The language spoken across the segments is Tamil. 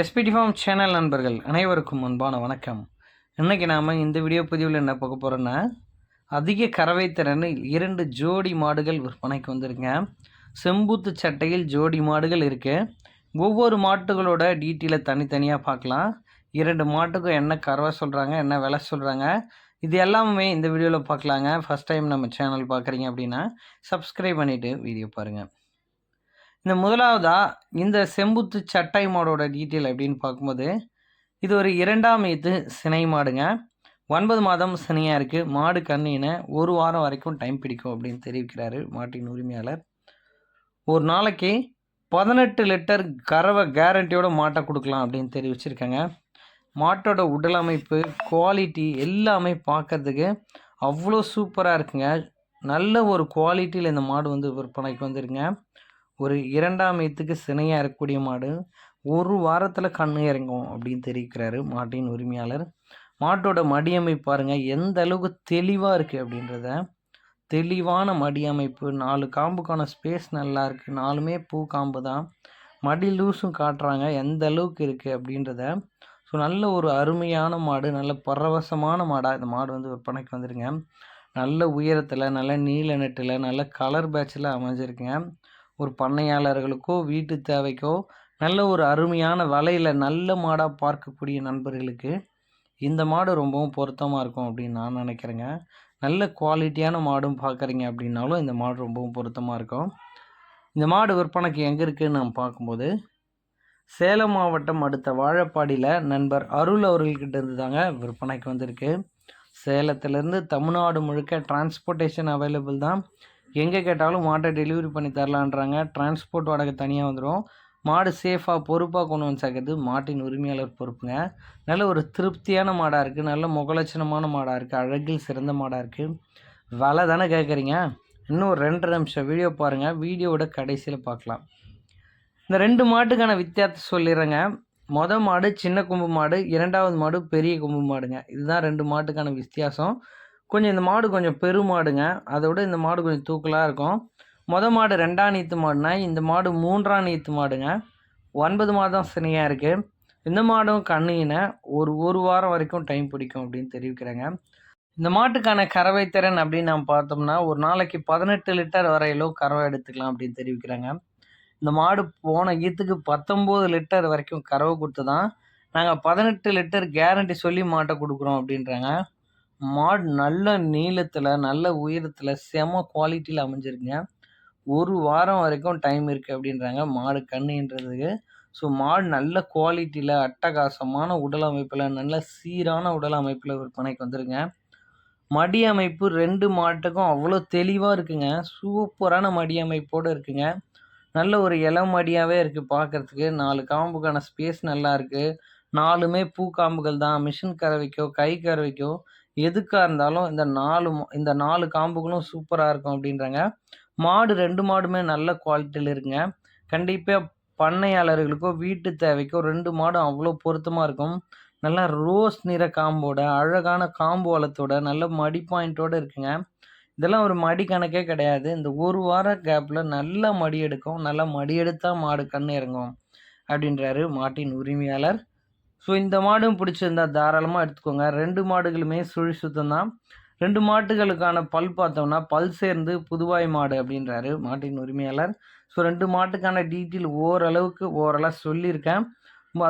எஸ்பிடி ஃபார்ம் சேனல் நண்பர்கள் அனைவருக்கும் அன்பான வணக்கம். இன்றைக்கி நாம் இந்த வீடியோ பதிவில் என்ன பார்க்க போகிறோன்னா அதிக கறவை திறனில் இரண்டு ஜோடி மாடுகள் விற்பனைக்கு வந்திருங்க செம்பூத்து சட்டையில் ஜோடி மாடுகள் இருக்குது ஒவ்வொரு மாட்டுகளோட டீட்டெயிலை தனித்தனியாக பார்க்கலாம். இரண்டு மாட்டுக்கும் என்ன கறவை சொல்கிறாங்க என்ன விலை சொல்கிறாங்க இது எல்லாமே இந்த வீடியோவில் பார்க்கலாங்க. ஃபஸ்ட் டைம் நம்ம சேனல் பார்க்குறீங்க அப்படின்னா சப்ஸ்கிரைப் பண்ணிவிட்டு வீடியோ பாருங்கள் இந்த முதலாவதாக இந்த செம்புத்து சட்டை மாடோட டீட்டெயில் அப்படின்னு பார்க்கும்போது இது ஒரு இரண்டாம் ஈத்து சினை மாடுங்க. ஒன்பது மாதம் சினையாக இருக்குது மாடு கண்ணின ஒரு வாரம் வரைக்கும் டைம் பிடிக்கும் அப்படின்னு தெரிவிக்கிறாரு மாட்டின் உரிமையாளர். ஒரு நாளைக்கு பதினெட்டு லிட்டர் கறவை கேரண்டியோட மாட்டை கொடுக்கலாம் அப்படின்னு தெரிவிச்சிருக்காங்க. மாட்டோட உடல் அமைப்பு குவாலிட்டி எல்லாமே பார்க்கறதுக்கு அவ்வளோ சூப்பராக இருக்குங்க. நல்ல ஒரு குவாலிட்டியில் இந்த மாடு வந்து விற்பனைக்கு வந்துருங்க ஒரு இரண்டாம் ஈத்துக்கு சினையாக இருக்கக்கூடிய மாடு ஒரு வாரத்தில் கண்ணு இறங்கும் அப்படின்னு தெரிவிக்கிறாரு மாட்டின் உரிமையாளர். மாட்டோட மடியமைப்பு பாருங்கள் எந்த அளவுக்கு தெளிவாக இருக்குது அப்படின்றத. தெளிவான மடியமைப்பு நாலு காம்புக்கான ஸ்பேஸ் நல்லா இருக்குது நாலுமே பூ காம்பு தான். மடி லூஸும் காட்டுறாங்க எந்த அளவுக்கு இருக்குது அப்படின்றத. ஸோ நல்ல ஒரு அருமையான மாடு நல்ல பரவசமான மாடாக இந்த மாடு வந்து விற்பனைக்கு வந்துருங்க நல்ல உயரத்தில் நல்ல நீல நெட்டில் நல்ல கலர் பேட்சில் அமைஞ்சிருக்குங்க. ஒரு பண்ணையாளர்களுக்கோ வீட்டு தேவைக்கோ நல்ல ஒரு அருமையான வலையில் நல்ல மாடாக பார்க்கக்கூடிய நண்பர்களுக்கு இந்த மாடு ரொம்பவும் பொருத்தமாக இருக்கும் அப்படின்னு நான் நினைக்கிறேங்க. நல்ல குவாலிட்டியான மாடும் பார்க்குறீங்க அப்படின்னாலும் இந்த மாடு ரொம்பவும் பொருத்தமாக இருக்கும். இந்த மாடு விற்பனைக்கு எங்கே இருக்குதுன்னு நம்ம பார்க்கும்போது சேலம் மாவட்டம் அடுத்த வாழப்பாடியில் நண்பர் அருள் அவர்கள்கிட்ட இருந்து தாங்க விற்பனைக்கு வந்திருக்கு. சேலத்திலேருந்து தமிழ்நாடு முழுக்க டிரான்ஸ்போர்ட்டேஷன் அவைலபிள் தான். எங்கே கேட்டாலும் மாட்டை டெலிவரி பண்ணி தரலான்றாங்க. டிரான்ஸ்போர்ட் வாடகை தனியாக வந்துடும் மாடு சேஃபாக பொறுப்பாக கொண்டு வந்து சேர்க்கறது மாட்டின் உரிமையாளர் பொறுப்புங்க. நல்ல ஒரு திருப்தியான மாடாக இருக்குது நல்ல முகலட்சணமான மாடாக இருக்குது அழகில் சிறந்த மாடாக இருக்குது விலை தானே கேட்குறீங்க இன்னும் ஒரு ரெண்டரை நிமிஷம் வீடியோ பாருங்கள் வீடியோவோட கடைசியில் பார்க்கலாம் இந்த ரெண்டு மாட்டுக்கான வித்தியாசத்தை சொல்லிடுறேங்க. மொதல் மாடு சின்ன கொம்பு மாடு இரண்டாவது மாடு பெரிய கொம்பு மாடுங்க. இதுதான் ரெண்டு மாட்டுக்கான வித்தியாசம். கொஞ்சம் இந்த மாடு கொஞ்சம் பெருமாடுங்க அதை விட இந்த மாடு கொஞ்சம் தூக்கலாக இருக்கும். மொதல் மாடு ரெண்டாம் நீத்து மாடுனா இந்த மாடு மூன்றாம் நீத்து மாடுங்க. ஒன்பது மாதம் சினையாக இருக்குது இந்த மாடும் கண்ணுங்கின ஒரு ஒரு வாரம் வரைக்கும் டைம் பிடிக்கும் அப்படின்னு தெரிவிக்கிறாங்க. இந்த மாட்டுக்கான கறவை திறன் அப்படின்னு நம்ம பார்த்தோம்னா ஒரு நாளைக்கு பதினெட்டு லிட்டர் வரையிலும் கறவை எடுத்துக்கலாம் அப்படின்னு தெரிவிக்கிறாங்க. இந்த மாடு போன ஈத்துக்கு பத்தொம்போது லிட்டர் வரைக்கும் கறவை கொடுத்து தான் நாங்கள் பதினெட்டு லிட்டர் கேரண்டி சொல்லி மாட்டை கொடுக்குறோம் அப்படின்றாங்க. மாடு நல்ல நீளத்தில் நல்ல உயரத்தில் செம குவாலிட்டியில் அமைஞ்சிருக்குங்க. ஒரு வாரம் வரைக்கும் டைம் இருக்குது அப்படின்றாங்க மாடு கண்ணுன்றதுக்கு. ஸோ மாடு நல்ல குவாலிட்டியில் அட்டகாசமான உடல் அமைப்பில் நல்ல சீரான உடல் அமைப்பில் விற்பனைக்கு வந்துருங்க மடி அமைப்பு ரெண்டு மாட்டுக்கும் அவ்வளோ தெளிவாக இருக்குங்க. சூப்பரான மடி அமைப்போடு இருக்குங்க. நல்ல ஒரு இளம் மடியாகவே இருக்குது பார்க்குறதுக்கு நாலு காம்புக்கான ஸ்பேஸ் நல்லா இருக்குது நாலுமே பூ காம்புகள் தான். மிஷின் கறவைக்கோ கை கறவைக்கோ எதுக்காக இருந்தாலும் இந்த நாலு இந்த நாலு காம்புகளும் சூப்பராக இருக்கும் அப்படின்றாங்க. மாடு ரெண்டு மாடுமே நல்ல குவாலிட்டியில் இருக்குங்க. கண்டிப்பாக பண்ணையாளர்களுக்கோ வீட்டு தேவைக்கோ ரெண்டு மாடும் அவ்வளோ பொருத்தமாக இருக்கும். நல்லா ரோஸ் நிற காம்போட அழகான காம்பு வளத்தோட நல்ல மடி பாயிண்ட்டோடு இருக்குங்க. இதெல்லாம் ஒரு மடி கணக்கே கிடையாது. இந்த ஒரு வார கேப்பில் நல்ல மடி எடுக்கும் நல்லா மடி எடுத்தால் மாடு கண் இறங்கும் அப்படின்றாரு மாட்டின் உரிமையாளர். ஸோ இந்த மாடும் பிடிச்சிருந்தா தாராளமாக எடுத்துக்கோங்க. ரெண்டு மாடுகளுமே சுழி சுத்தம் தான் ரெண்டு மாட்டுகளுக்கான பல் பார்த்தோம்னா பல் சேர்ந்து புதுவாய் மாடு அப்படின்றாரு மாட்டின் உரிமையாளர். ஸோ ரெண்டு மாட்டுக்கான டீட்டெயில் ஓரளவுக்கு ஓரளவு சொல்லியிருக்கேன்.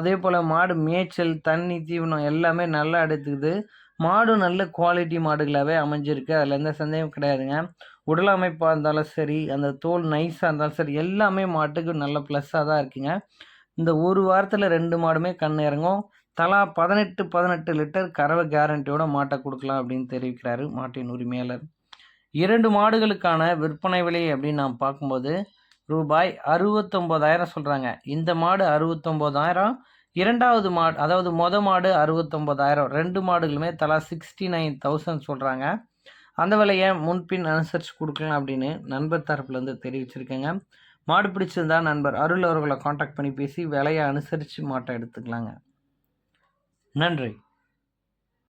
அதே போல் மாடு மேய்ச்சல் தண்ணி தீவனம் எல்லாமே நல்லா எடுத்துக்குது. மாடும் நல்ல குவாலிட்டி மாடுகளாகவே அமைஞ்சிருக்கு. அதில் எந்த சந்தேகம் கிடையாதுங்க. உடல் அமைப்பாக இருந்தாலும் சரி அந்த தோல் நைஸாக இருந்தாலும் சரி எல்லாமே மாட்டுக்கு நல்ல ப்ளஸ்ஸாக தான் இருக்குங்க. இந்த ஒரு வாரத்தில் ரெண்டு மாடுமே கண் இறங்கும். தலா பதினெட்டு பதினெட்டு லிட்டர் கறவை கேரண்டியோட மாட்டை கொடுக்கலாம் அப்படின்னு தெரிவிக்கிறாரு மாட்டின் உரிமையாளர். இரண்டு மாடுகளுக்கான விற்பனை விலை அப்படின்னு நாம் பார்க்கும்போது ரூபாய் அறுபத்தொம்போதாயிரம் சொல்கிறாங்க இந்த மாடு அறுபத்தொம்போதாயிரம் இரண்டாவது மாடு அதாவது மொத மாடு அறுபத்தொம்போதாயிரம் ரெண்டு மாடுகளுமே தலா சிக்ஸ்டி நைன் தௌசண்ட் சொல்கிறாங்க அந்த விலையை முன்பின் அனுசரித்து கொடுக்கலாம் அப்படின்னு நண்பர் தரப்புலேருந்து தெரிவிச்சிருக்கேங்க. மாடு பிடிச்சிருந்தா நண்பர் அருள் அவர்களை காண்டாக்ட் பண்ணி பேசி விலையை அனுசரித்து மாட்டை எடுத்துக்கலாங்க. நன்றி.